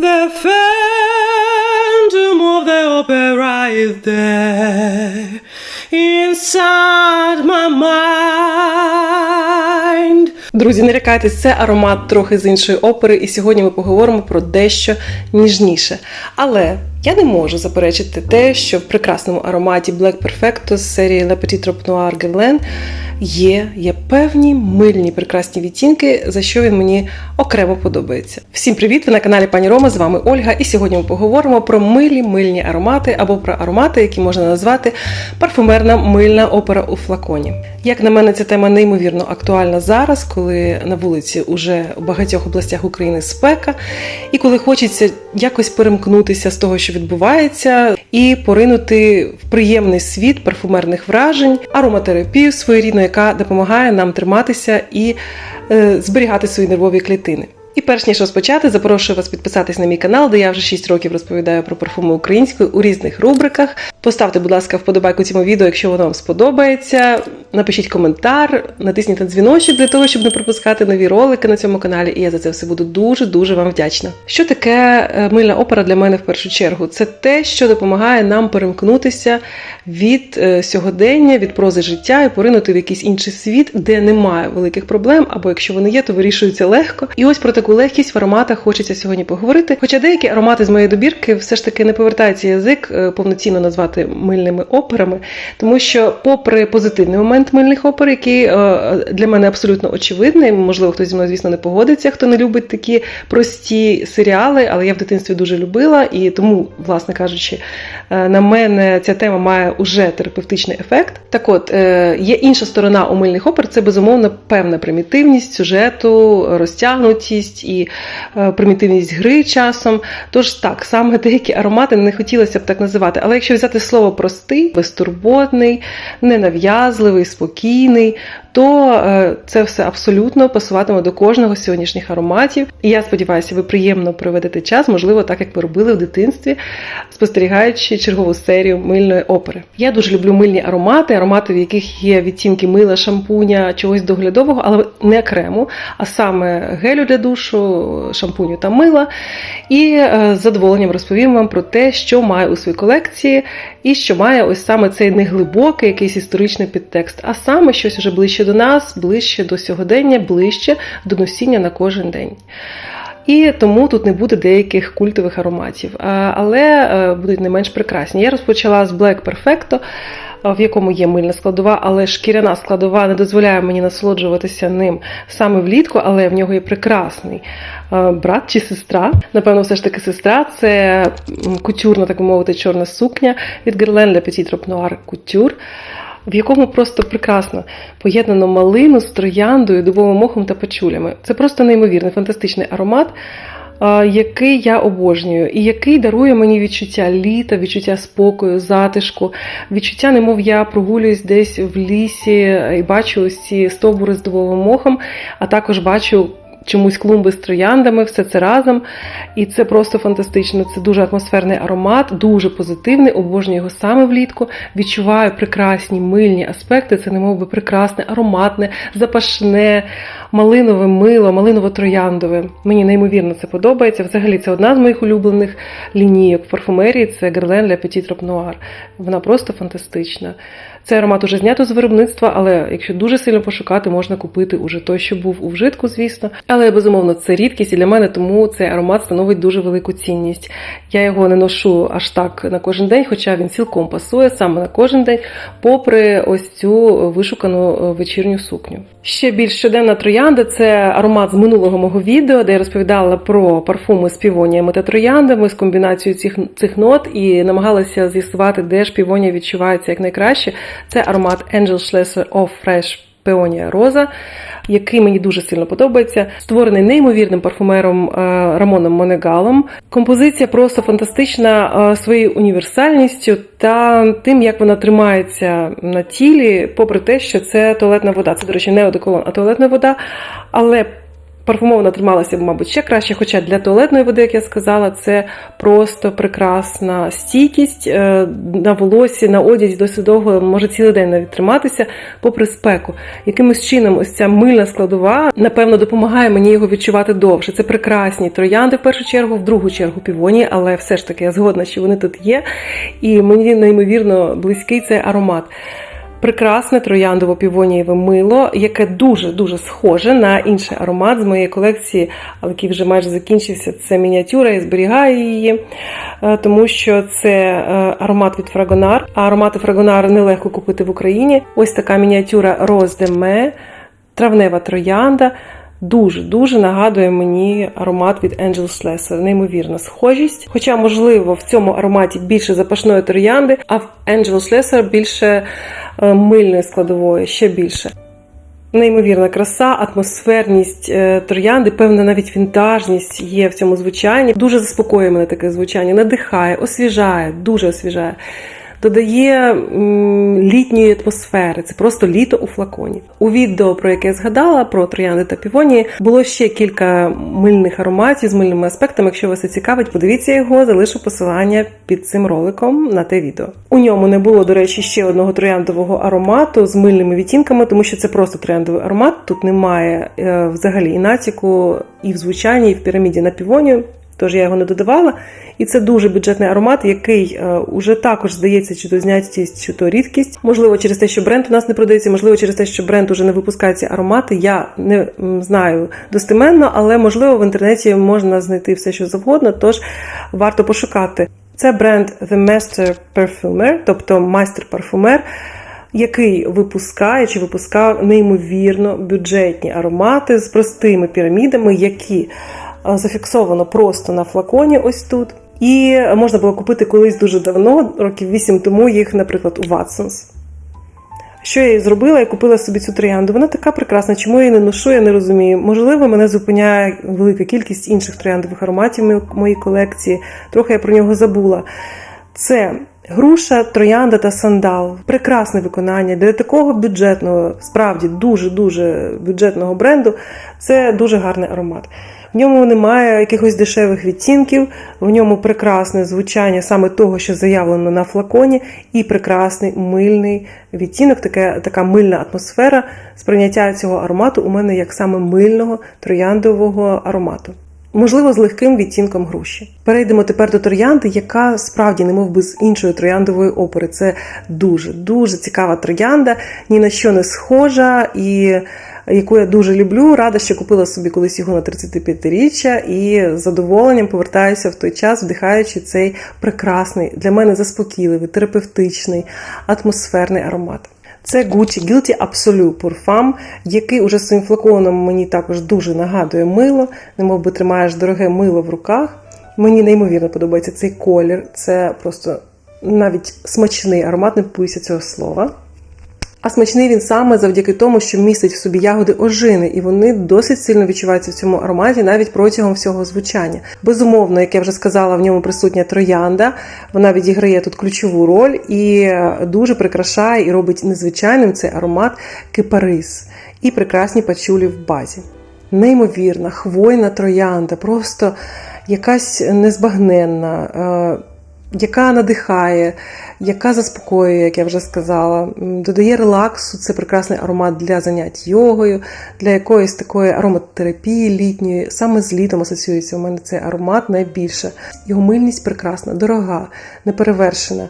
The phantom of the opera is there inside my mind. Друзі, не лякайтесь, це аромат трохи з іншої опери, і сьогодні ми поговоримо про дещо ніжніше. Але я не можу заперечити те, що в прекрасному ароматі Black Perfecto з серії Le Petit Trop Noir Guerlain є, є певні мильні прекрасні відтінки, за що він мені окремо подобається. Всім привіт! Ви на каналі Пані Рома, з вами Ольга, і сьогодні ми поговоримо про милі мильні аромати або про аромати, які можна назвати парфумерна мильна опера у флаконі. Як на мене, ця тема неймовірно актуальна зараз, коли на вулиці уже у багатьох областях України спека, і коли хочеться якось перемкнутися з того, що відбувається, і поринути в приємний світ парфумерних вражень, ароматерапію своєрідну, яка допомагає нам триматися і е, зберігати свої нервові клітини. І перш ніж розпочати, запрошую вас підписатись на мій канал, де я вже 6 років розповідаю про парфуми українською у різних рубриках. Поставте, будь ласка, вподобайку цьому відео, якщо воно вам сподобається. Напишіть коментар, натисніть на дзвіночок для того, щоб не пропускати нові ролики на цьому каналі. І я за це все буду дуже дуже вам вдячна. Що таке е, мильна опера для мене в першу чергу? Це те, що допомагає нам перемкнутися від е, сьогодення, від прози життя і поринути в якийсь інший світ, де немає великих проблем, або якщо вони є, то вирішуються легко. І ось про таку легкість в ароматах хочеться сьогодні поговорити. Хоча деякі аромати з моєї добірки все ж таки не повертається язик е, повноцінно назвати мильними операми, тому що, попри позитивний момент мильних опер, який е, для мене абсолютно очевидний, можливо, хтось зі мною, звісно, не погодиться, хто не любить такі прості серіали, але я в дитинстві дуже любила, і тому, власне кажучи, е, на мене ця тема має уже терапевтичний ефект. Так от є інша сторона у мильних опер, це безумовно певна примітивність сюжету, розтягнутість і е, примітивність гри часом. Тож так, саме деякі аромати не хотілося б так називати. Але якщо взяти слово простий, безтурботний, ненав'язливий, спокійний, то е, це все абсолютно пасуватиме до кожного з сьогоднішніх ароматів. І я сподіваюся, ви приємно проведете час, можливо, так як ви робили в дитинстві, спостерігаючи чергову серію мильної опери. Я дуже люблю мильні аромати, аромати, в яких є відтінки мила, шампуня, чогось доглядового, але не крему, а саме гелю для душу, шампуню та мила. І е, з задоволенням розповім вам про те, що має у своїй колекції, і що має ось саме цей неглибокий якийсь історичний підтекст, а саме щось уже ближче до нас, ближче до сьогодення, ближче до носіння на кожен день. І тому тут не буде деяких культових ароматів, але е, будуть не менш прекрасні. Я розпочала з Black Perfecto, в якому є мильна складова, але шкіряна складова не дозволяє мені насолоджуватися ним саме влітку, але в нього є прекрасний е, брат чи сестра. Напевно, все ж таки сестра це кутюрна, так мовити, чорна сукня від Guerlain Le Petit Trop Noir Couture в якому просто прекрасно поєднано малину з трояндою, дубовим мохом та пачулями. Це просто неймовірний, фантастичний аромат. Який я обожнюю, і який дарує мені відчуття літа, відчуття спокою, затишку, відчуття, немов я прогулююсь десь в лісі і бачу ось ці стовбури з дубовим мохом, а також бачу чомусь клумби з трояндами, все це разом. І це просто фантастично. Це дуже атмосферний аромат, дуже позитивний, обожнюю його саме влітку. Відчуваю прекрасні мильні аспекти. Це немов би прекрасне, ароматне, запашне, малинове мило, малиново-трояндове. Мені неймовірно це подобається. Взагалі, це одна з моїх улюблених лінійок в парфумерії це Guerlain Le Petit Noir. Вона просто фантастична. Цей аромат уже знято з виробництва, але якщо дуже сильно пошукати, можна купити уже той, що був у вжитку, звісно. Але безумовно це рідкість і для мене тому цей аромат становить дуже велику цінність. Я його не ношу аж так на кожен день, хоча він цілком пасує саме на кожен день, попри ось цю вишукану е, вечірню сукню. Ще більш щоденна троянда це аромат з минулого мого відео, де я розповідала про парфуми з півоніями та трояндами з комбінацією цих цих нот і намагалася з'ясувати, де ж півонія відчувається як найкраще. Це аромат Angel Schlesser of Fresh Peonia Rosa, який мені дуже сильно подобається. Створений неймовірним парфумером е, Рамоном Монегалом. Композиція просто фантастична е, своєю універсальністю та тим, як вона тримається на тілі, попри те, що це туалетна вода. Це, до речі, не одеколон, а туалетна вода. Але Парфумована трималася б, мабуть, ще краще, хоча для туалетної води, як я сказала, це просто прекрасна стійкість е, на волосі, на одязі досить довго, може цілий день навіть триматися, попри спеку. Якимось чином, ось ця мильна складова, напевно, допомагає мені його відчувати довше. Це прекрасні троянди в першу чергу, в другу чергу півонії, але все ж таки я згодна, що вони тут є. І мені неймовірно близький цей аромат прекрасне трояндово-півонієве мило, яке дуже-дуже схоже на інший аромат з моєї колекції, але який вже майже закінчився. Це мініатюра, я зберігаю її, е, тому що це е, аромат від Фрагонар. А аромати Фрагонар нелегко купити в Україні. Ось така мініатюра Mai, травнева троянда. Дуже-дуже нагадує мені аромат від Angel Slesser. Неймовірна схожість. Хоча, можливо, в цьому ароматі більше запашної троянди, а в Angel Slesser більше мильної складової, ще більше. Неймовірна краса, атмосферність е, троянди, певна навіть вінтажність є в цьому звучанні. Дуже заспокоює мене таке звучання, надихає, освіжає, дуже освіжає додає літньої атмосфери. Це просто літо у флаконі. У відео, про яке я згадала, про троянди та півонії, було ще кілька мильних ароматів з мильними аспектами. Якщо вас це цікавить, подивіться його, залишу посилання під цим роликом на те відео. У ньому не було, до речі, ще одного трояндового аромату з мильними відтінками, тому що це просто трояндовий аромат. Тут немає е, взагалі і натяку, і в звучанні, і в піраміді на півонію тож я його не додавала. І це дуже бюджетний аромат, який е, уже також здається, чи то знятість, чи то рідкість. Можливо, через те, що бренд у нас не продається, можливо, через те, що бренд уже не випускає ці аромати. Я не знаю достеменно, але можливо в інтернеті можна знайти все, що завгодно, тож варто пошукати. Це бренд The Master Perfumer, тобто майстер-парфумер. Який випускає чи випускав неймовірно бюджетні аромати з простими пірамідами, які зафіксовано просто на флаконі, ось тут. І можна було купити колись дуже давно, років 8 тому їх, наприклад, у Watsons. Що я зробила? Я купила собі цю троянду. Вона така прекрасна, чому я її не ношу, я не розумію. Можливо, мене зупиняє велика кількість інших трояндових ароматів в моїй колекції. Трохи я про нього забула. Це груша, троянда та сандал. Прекрасне виконання для такого бюджетного, справді дуже-дуже бюджетного бренду. Це дуже гарний аромат. В ньому немає якихось дешевих відтінків, в ньому прекрасне звучання саме того, що заявлено на флаконі, і прекрасний мильний відтінок, така, така мильна атмосфера сприйняття цього аромату у мене як саме мильного трояндового аромату. Можливо, з легким відтінком груші. Перейдемо тепер до троянди, яка справді не мов би з іншої трояндової опери. Це дуже дуже цікава троянда, ні на що не схожа і яку я дуже люблю. Рада, що купила собі колись його на 35-річчя і з задоволенням повертаюся в той час, вдихаючи цей прекрасний, для мене заспокійливий, терапевтичний, атмосферний аромат. Це Gucci Guilty Absolute Parfum, який уже своїм флаконом мені також дуже нагадує мило, немов би тримаєш дороге мило в руках. Мені неймовірно подобається цей колір. Це просто навіть смачний аромат, не боюся цього слова. А смачний він саме завдяки тому, що містить в собі ягоди ожини, і вони досить сильно відчуваються в цьому ароматі навіть протягом всього звучання. Безумовно, як я вже сказала, в ньому присутня троянда. Вона відіграє тут ключову роль і дуже прикрашає і робить незвичайним цей аромат кипарис і прекрасні пачулі в базі. Неймовірна, хвойна троянда, просто якась незбагненна. Яка надихає, яка заспокоює, як я вже сказала, додає релаксу, це прекрасний аромат для занять йогою, для якоїсь такої ароматерапії літньої. Саме з літом асоціюється у мене цей аромат найбільше. Його мильність прекрасна, дорога, неперевершена.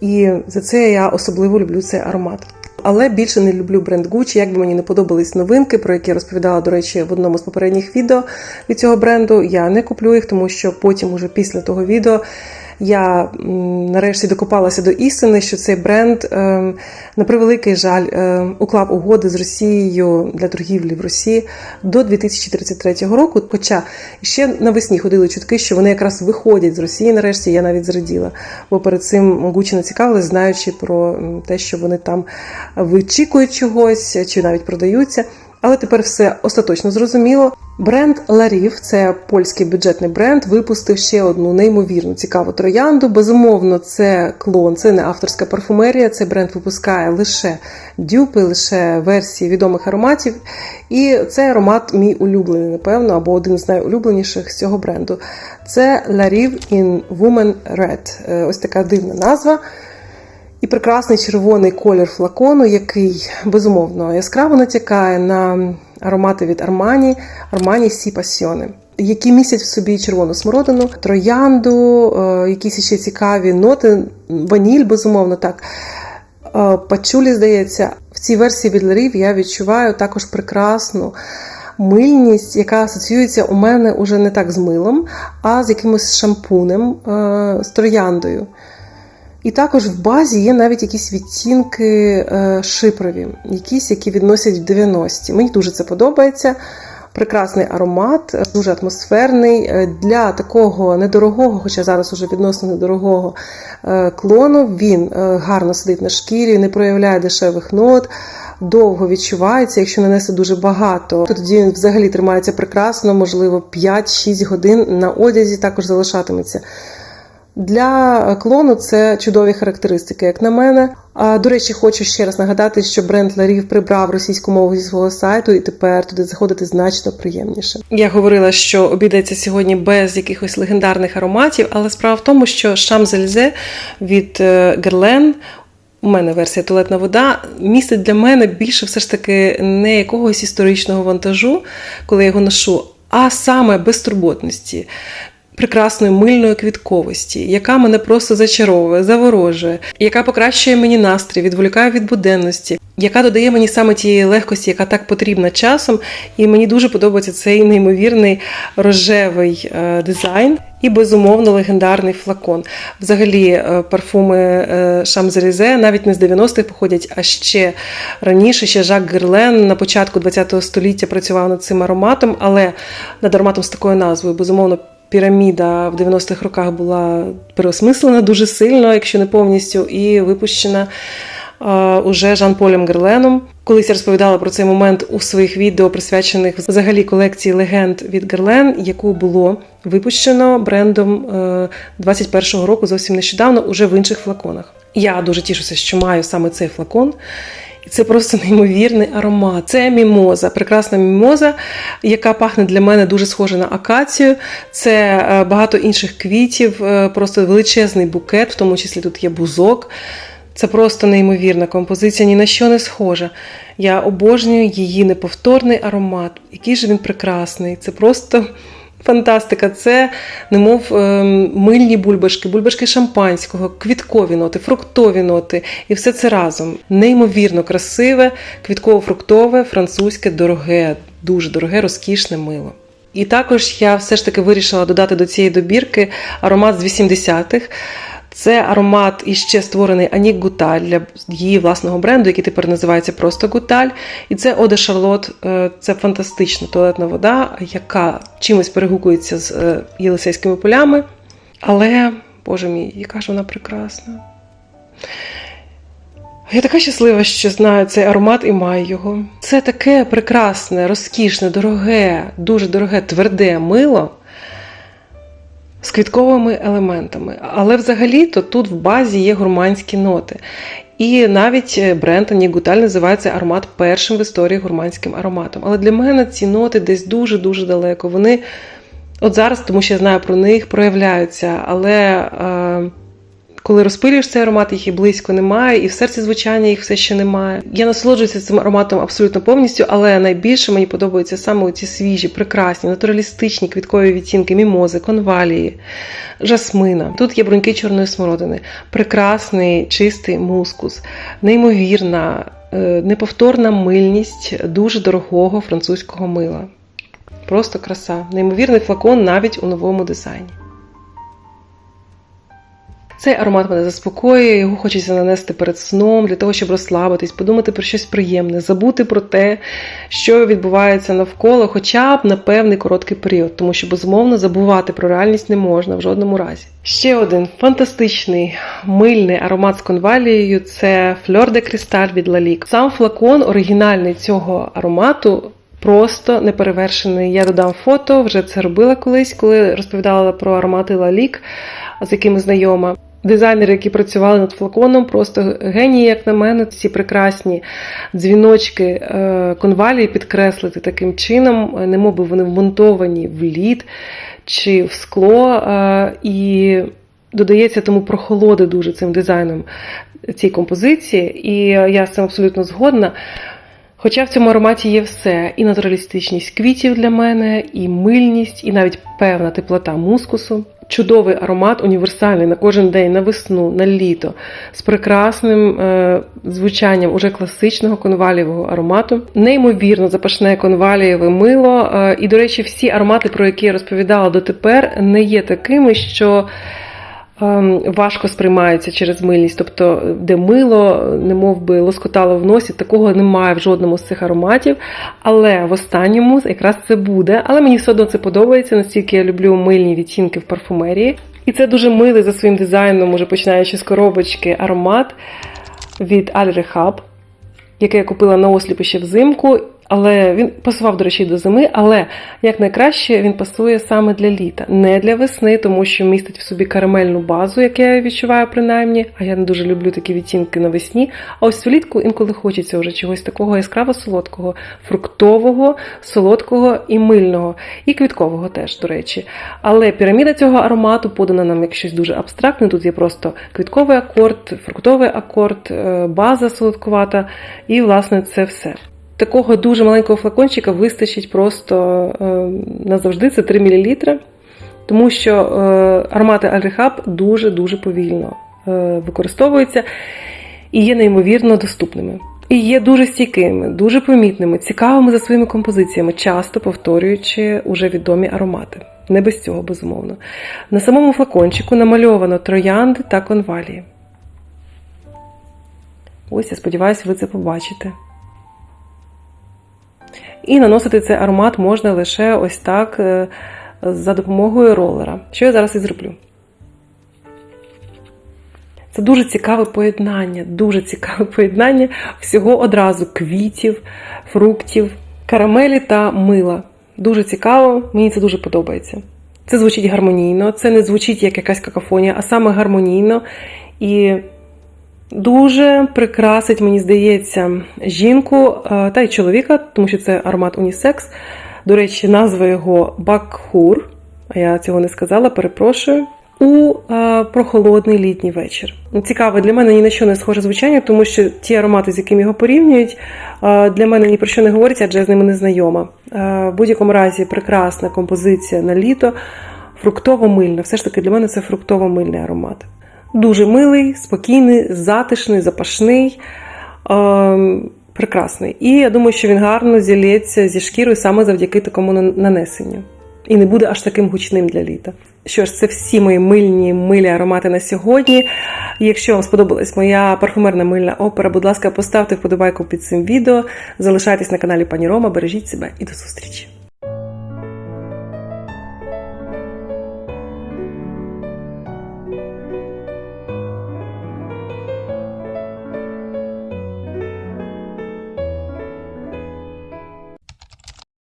І за це я особливо люблю цей аромат. Але більше не люблю бренд Gucci, як би мені не подобались новинки, про які я розповідала, до речі, в одному з попередніх відео від цього бренду. Я не куплю їх, тому що потім, уже після того відео, я нарешті докопалася до істини, що цей бренд, ем, на превеликий жаль, ем, уклав угоди з Росією для торгівлі в Росії до 2033 року. Хоча ще навесні ходили чутки, що вони якраз виходять з Росії. Нарешті я навіть зраділа, бо перед цим Гучі не цікавилась, знаючи про те, що вони там вичікують чогось чи навіть продаються. Але тепер все остаточно зрозуміло. Бренд Ларів, це польський бюджетний бренд, випустив ще одну неймовірну цікаву троянду. Безумовно, це клон, це не авторська парфумерія. Цей бренд випускає лише дюпи, лише версії відомих ароматів. І цей аромат мій улюблений, напевно, або один з найулюбленіших з цього бренду. Це Lariv in Woman Red. Е, Ось така дивна назва. І прекрасний червоний колір флакону, який безумовно яскраво натякає на аромати від Armani, Armani Сі Пасьйони, які містять в собі червону смородину, троянду, е, якісь ще цікаві ноти, ваніль, безумовно, так. Е, Пачулі, здається, в цій версії від Ларів я відчуваю також прекрасну мильність, яка асоціюється у мене уже не так з милом, а з якимось шампунем, е, з трояндою. І також в базі є навіть якісь відтінки е, шипрові, якісь, які відносять в 90-ті. Мені дуже це подобається. Прекрасний аромат, е, дуже атмосферний. Е, Для такого недорогого, хоча зараз уже відносно недорогого клону, він гарно сидить на шкірі, не проявляє дешевих нот. Довго відчувається, якщо нанесе дуже багато, то тоді він взагалі тримається прекрасно, можливо, 5-6 годин на одязі також залишатиметься. Для клону це чудові характеристики, як на мене. А, До речі, хочу ще раз нагадати, що бренд Ларів прибрав російську мову зі свого сайту, і тепер туди заходити значно приємніше. Я говорила, що обійдеться сьогодні без якихось легендарних ароматів, але справа в тому, що Шамзельзе від е, Герлен. У мене версія туалетна вода містить для мене більше все ж таки не якогось історичного вантажу, коли я його ношу, а саме безтурботності, прекрасної мильної квітковості, яка мене просто зачаровує, заворожує, яка покращує мені настрій, відволікає від буденності, яка додає мені саме тієї легкості, яка так потрібна часом. І мені дуже подобається цей неймовірний рожевий е, дизайн. І безумовно легендарний флакон. Взагалі, е, парфуми Шамзелізе навіть не з 90-х походять, а ще раніше, ще Жак Герлен на початку ХХ століття працював над цим ароматом, але над ароматом з такою назвою, безумовно, піраміда в 90-х роках була переосмислена дуже сильно, якщо не повністю, і випущена. Уже Жан-Полем Герленом. Колись я розповідала про цей момент у своїх відео, присвячених взагалі колекції легенд від Герлен, яку було випущено брендом uh, 21-го року зовсім нещодавно, уже в інших флаконах. Я дуже тішуся, що маю саме цей флакон. Це просто неймовірний аромат. Це мімоза, прекрасна мімоза, яка пахне для мене дуже схожа на акацію. Це багато інших квітів, просто величезний букет, в тому числі тут є бузок. Це просто неймовірна композиція, ні на що не схожа. Я обожнюю її неповторний аромат. Який же він прекрасний. Це просто фантастика. Це, немов ем, мильні бульбашки, бульбашки шампанського, квіткові ноти, фруктові ноти. І все це разом. Неймовірно красиве, квітково-фруктове, французьке, дороге, дуже дороге, розкішне мило. І також я все ж таки вирішила додати до цієї добірки аромат з 80-х. Це аромат іще створений Анік Гуталь для її власного бренду, який тепер називається просто Гуталь. І це Оде Шарлот, це фантастична туалетна вода, яка чимось перегукується з Єлисейськими полями. Але, боже мій, яка ж вона прекрасна. Я така щаслива, що знаю цей аромат і маю його. Це таке прекрасне, розкішне, дороге, дуже дороге, тверде мило з квітковими елементами. Але взагалі-то тут в базі є гурманські ноти. І навіть бренд Ані Гуталь називається аромат першим в історії гурманським ароматом. Але для мене ці ноти десь дуже-дуже далеко. Вони от зараз, тому що я знаю про них, проявляються. Але е, коли розпилюєш цей аромат, їх і близько немає, і в серці звучання їх все ще немає. Я насолоджуюся цим ароматом абсолютно повністю, але найбільше мені подобаються саме ці свіжі, прекрасні, натуралістичні квіткові відтінки, мімози, конвалії, жасмина. Тут є бруньки чорної смородини, прекрасний чистий мускус, неймовірна, неповторна мильність дуже дорогого французького мила. Просто краса. Неймовірний флакон навіть у новому дизайні. Цей аромат мене заспокоює, його хочеться нанести перед сном для того, щоб розслабитись, подумати про щось приємне, забути про те, що відбувається навколо, хоча б на певний короткий період, тому що безумовно забувати про реальність не можна в жодному разі. Ще один фантастичний мильний аромат з конвалією це Fleur de Cristal від Lalique. Сам флакон оригінальний цього аромату. Просто неперевершений. Я додам фото, вже це робила колись, коли розповідала про аромати Лалік, з якими знайома. Дизайнери, які працювали над флаконом, просто генії, як на мене, ці прекрасні дзвіночки е, конвалії підкреслити таким чином, немов би вони вмонтовані в лід чи в скло, е, і додається тому прохолоди дуже цим дизайном цій композиції. І я з цим абсолютно згодна. Хоча в цьому ароматі є все: і натуралістичність квітів для мене, і мильність, і навіть певна теплота мускусу. Чудовий аромат, універсальний на кожен день, на весну, на літо, з прекрасним е, звучанням уже класичного конвалієвого аромату. Неймовірно запашне конвалієве мило. Е, і, до речі, всі аромати, про які я розповідала дотепер, не є такими, що важко сприймаються через мильність, тобто де мило, немов би лоскотало в носі, такого немає в жодному з цих ароматів. Але в останньому якраз це буде. Але мені все одно це подобається, настільки я люблю мильні відтінки в парфумерії. І це дуже милий за своїм дизайном, уже починаючи з коробочки, аромат від Al Rehab, який я купила на осліпи ще взимку. Але він пасував, до речі, до зими, але як найкраще він пасує саме для літа, не для весни, тому що містить в собі карамельну базу, як я відчуваю принаймні. А я не дуже люблю такі відтінки навесні. А ось влітку інколи хочеться вже чогось такого яскраво солодкого, фруктового, солодкого і мильного, і квіткового теж, до речі. Але піраміда цього аромату подана нам як щось дуже абстрактне. Тут є просто квітковий акорд, фруктовий акорд, е, база солодкувата, і, власне, це все. Такого дуже маленького флакончика вистачить просто е, назавжди, це 3 мл, тому що е, аромати Альрихаб дуже-дуже повільно е, використовуються і є неймовірно доступними. І є дуже стійкими, дуже помітними, цікавими за своїми композиціями, часто повторюючи уже відомі аромати. Не без цього, безумовно. На самому флакончику намальовано троянди та конвалії. Ось, я сподіваюся, ви це побачите. І наносити цей аромат можна лише ось так е, за допомогою ролера. Що я зараз і зроблю. Це дуже цікаве поєднання, дуже цікаве поєднання всього одразу квітів, фруктів, карамелі та мила. Дуже цікаво, мені це дуже подобається. Це звучить гармонійно, це не звучить як якась какафонія, а саме гармонійно. І Дуже прикрасить, мені здається, жінку е, та й чоловіка, тому що це аромат унісекс. До речі, назва його Бакхур, а я цього не сказала, перепрошую. У е, прохолодний літній вечір. Цікаво, для мене ні на що не схоже звучання, тому що ті аромати, з якими його порівнюють, е, для мене ні про що не говорять, адже я з ними не знайома. В будь-якому разі прекрасна композиція на літо, фруктово-мильна. Все ж таки для мене це фруктово-мильний аромат. Дуже милий, спокійний, затишний, запашний, е, прекрасний. І я думаю, що він гарно зілється зі шкірою саме завдяки такому нанесенню. І не буде аж таким гучним для літа. Що ж, це всі мої мильні милі аромати на сьогодні. Якщо вам сподобалась моя парфумерна мильна опера, будь ласка, поставте вподобайку під цим відео. Залишайтесь на каналі Пані Рома, бережіть себе і до зустрічі!